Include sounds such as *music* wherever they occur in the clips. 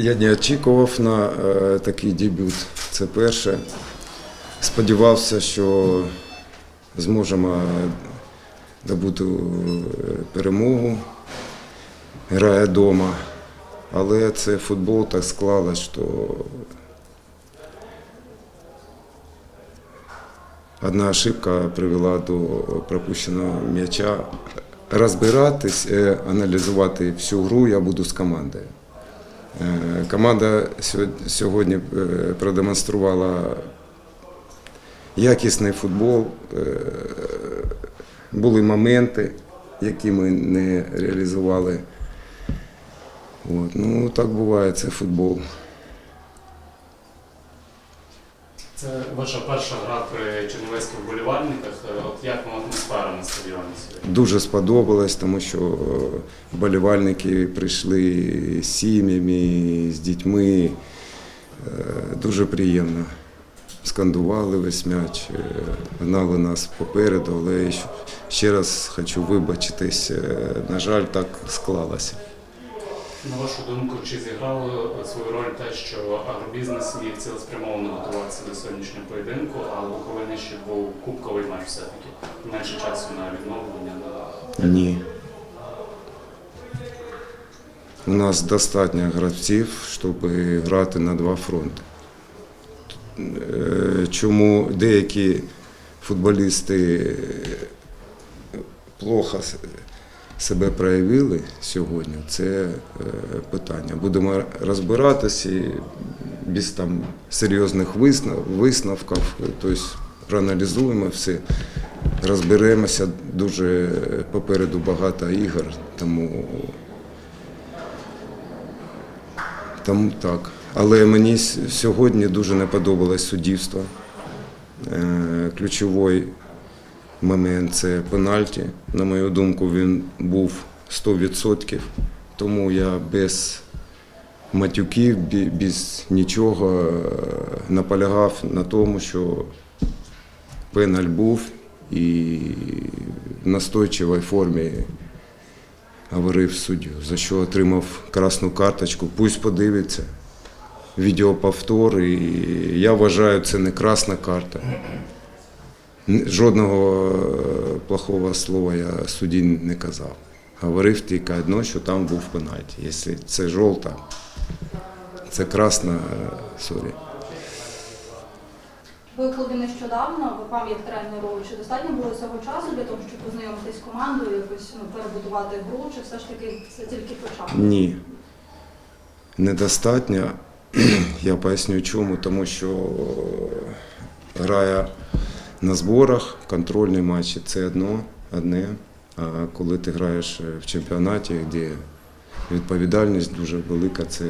Я не очікував на е, такий дебют. Це перше. Сподівався, що зможемо добути е, перемогу. Грає вдома. Але це футбол так склалось, що одна ошибка привела до пропущеного м'яча. Розбиратись, е, аналізувати всю гру я буду з командою. Е, Команда сьогодні е, продемонструвала якісний футбол. Е, Були моменти, які ми не реалізували. От. Ну, так буває, це футбол. Це ваша перша гра при чернівецьких вболівальниках. Е, От як вам атмосфера на стадіоні сьогодні? Дуже сподобалось, тому що е, вболівальники прийшли з сім'ями, з дітьми. Е, Дуже приємно. Скандували весь м'яч, гнали нас попереду, але ще раз хочу вибачитись. На жаль, так склалося. На вашу думку, чи зіграло свою роль те, що агробізнес міг цілеспрямовано готуватися до сьогоднішнього поєдинку, а у ще був кубковий матч все-таки менше часу на відновлення на Ні. У нас достатньо гравців, щоб грати на два фронти. Е, Чому деякі футболісти плохо себе проявили сьогодні, це е, питання. Будемо розбиратися без там серйозних висновків, тобто проаналізуємо все. Розберемося дуже попереду багато ігор, тому, тому так. Але мені сьогодні дуже не подобалось суддівство. Е, Ключовий момент це пенальті. На мою думку, він був 100%. Тому я без матюків, без нічого е, наполягав на тому, що пеналь був і в настойчивій формі говорив суддю, за що отримав красну карточку. Пусть подивиться відеоповтор. І я вважаю, це не красна карта. Жодного е, плохого слова я судді не казав. Говорив тільки одно, що там був пенальті. Якщо це жовта, це красна, е, сорі. Ви клубі нещодавно, ви вам як тренеру, чи достатньо було цього часу для того, щоб познайомитись з командою, якось ну, перебудувати гру, чи все ж таки це тільки початок? Ні. Недостатньо. *clears throat* Я поясню чому, тому що грає на зборах, контрольні матчі це одно, одне. А коли ти граєш в чемпіонаті, де відповідальність дуже велика, це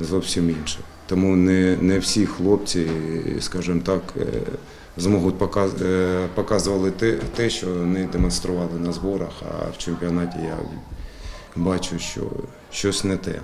зовсім інше. Тому не, не всі хлопці, скажімо так, е, зможуть е, показували те, те, що не демонстрували на зборах, а в чемпіонаті я бачу, що щось не те.